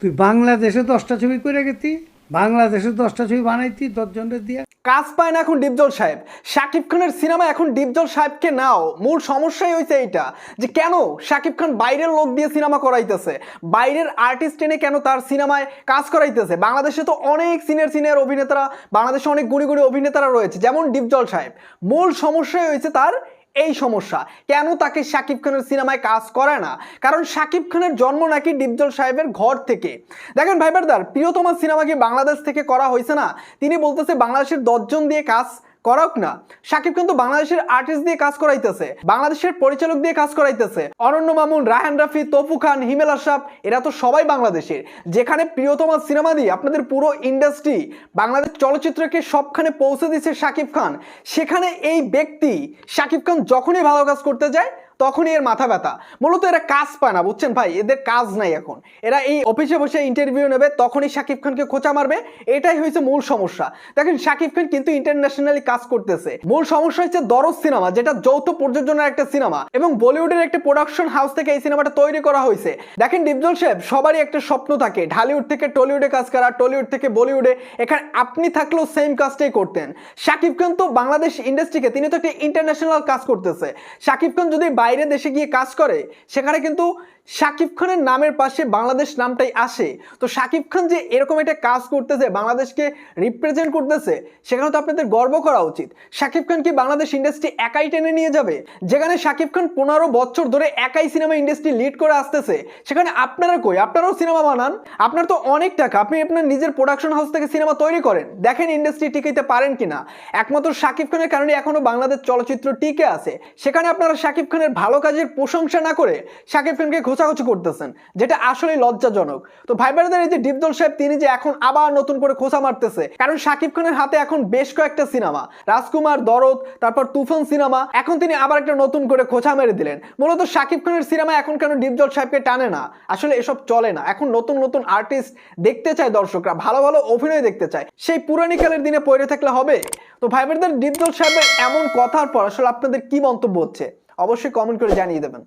তুই বাংলাদেশে দশটা ছবি করে গেতি, বাংলাদেশে দশটা ছবি বানাইতি, দশজনের দিয়ে। কাজ পায় না এখন ডিপজল সাহেব। শাকিব খানের সিনেমা এখন ডিপজল সাহেবকে নাও। মূল সমস্যাই হয়েছে এইটা, যে কেন শাকিব খান বাইরের লোক দিয়ে সিনেমা করাইতেছে? বাইরের আর্টিস্ট এনে কেন তার সিনেমায় কাজ করাইতেছে? বাংলাদেশে তো অনেক সিনিয়র সিনিয়র অভিনেতারা, বাংলাদেশে অনেক গুণী গুণী অভিনেতারা রয়েছে, যেমন ডিপজল সাহেব। মূল সমস্যাই হয়েছে তার এই সমস্যা। কেন তাকে শাকিব খানের সিনেমায় কাজ করে না? কারণ শাকিব খানের জন্ম নাকি ডিপজল সাহেবের ঘর থেকে। দেখেন ভাইবারদার প্রিয়তমার প্রিয়তমা সিনেমা কি বাংলাদেশ থেকে করা হয়েছে না? তিনি বলতেছে বাংলাদেশের দশজন দিয়ে কাজ করাক না। সাকিব কিন্তু বাংলাদেশের আর্টিস্ট দিয়ে কাজ করাইতেছে, বাংলাদেশের পরিচালক দিয়ে কাজ করাইতেছে। অনন্য মামুন রাহান রাফি তপু খান, হিমেল আসাফ এরা তো সবাই বাংলাদেশের। যেখানে প্রিয়তমা সিনেমা দিয়ে আপনাদের পুরো ইন্ডাস্ট্রি বাংলাদেশ চলচ্চিত্রকে সবখানে পৌঁছে দিচ্ছে সাকিব খান। সেখানে এই ব্যক্তি, সাকিব খান যখনই ভালো কাজ করতে যায় তখনই এর মাথা ব্যথা। মূলত এরা কাজ পায় না, বুঝছেন ভাই? এদের কাজ নাই এখন। এরা এই অফিসে বসে ইন্টারভিউ নেবে, তখনই শাকিব খানকে খোঁচা মারবে। এটাই হয়েছে মূল সমস্যা। দেখেন, শাকিব খান কিন্তু ইন্টারন্যাশনালি কাজ করতেছে। মূল সমস্যা হচ্ছে দরজ সিনেমা, যেটা যৌথ প্রযোজনার একটা সিনেমা এবং বলিউডের একটা প্রোডাকশন হাউস থেকে এই সিনেমাটা তৈরি করা হয়েছে দেখেন, ডিপজল সাহেব, সবারই একটা স্বপ্ন থাকে, ঢালিউড থেকে টলিউডে কাজ করা, টলিউড থেকে বলিউডে। এখানে আপনি থাকলেও সেম কাজটাই করতেন। শাকিব খান তো বাংলাদেশ ইন্ডাস্ট্রিকে তিনি তো একটা ইন্টারন্যাশনাল কাজ করতেছে। শাকিব খান যদি বাইরে দেশে গিয়ে কাজ করে, সেখানে কিন্তু শাকিব খানের নামের পাশে বাংলাদেশ নামটাই আসে। তো শাকিব খান যে এরকম একটা কাজ করতেছে, বাংলাদেশকে রিপ্রেজেন্ট করতেছে, সেখানে তো আপনাদের গর্ব করা উচিত। শাকিব খান কি বাংলাদেশ ইন্ডাস্ট্রি একাই টেনে নিয়ে যাবে? যেখানে শাকিব খান পনেরো বছর ধরে একাই সিনেমা ইন্ডাস্ট্রি লিড করে আসতেছে, সেখানে আপনারা কই? আপনারাও সিনেমা বানান? আপনার তো অনেক টাকা, আপনি আপনার নিজের প্রোডাকশন হাউস থেকে সিনেমা তৈরি করেন। দেখেন ইন্ডাস্ট্রি টিকাইতে পারেন কিনা। একমাত্র শাকিব খানের কারণে এখনও বাংলাদেশ চলচ্চিত্র টিকে আছে। সেখানে আপনারা শাকিব খানের ভালো কাজের প্রশংসা না করে শাকিব খানকে ঘোচাঘুচি করতেছেন, যেটা আসলে লজ্জাজনক। তো ভাই বোনেদের এই যে ডিপদল সাহেব, তিনি যে এখন আবার নতুন করে খোঁচা মারতেছে, কারণ শাকিব খানের হাতে এখন বেশ কয়েকটা সিনেমা, রাজকুমার, দরদ, তারপর তুফান সিনেমা, এখন তিনি আবার একটা নতুন করে খোঁচা মেরে দিলেন। মূলত শাকিব খানের সিনেমা এখন কেন ডিপজল সাহেবকে টানে না? আসলে এসব চলে না। এখন নতুন নতুন আর্টিস্ট দেখতে চায় দর্শকরা, ভালো ভালো অভিনয় দেখতে চায়। সেই পুরানি কালের দিনে পড়ে থাকলে হবে? তো ভাই বোনেদের ডিপজল সাহেবের এমন কথার পর আসলে আপনাদের কি মন্তব্য হচ্ছে? অবশ্যই কমেন্ট করে জানিয়ে দেবেন।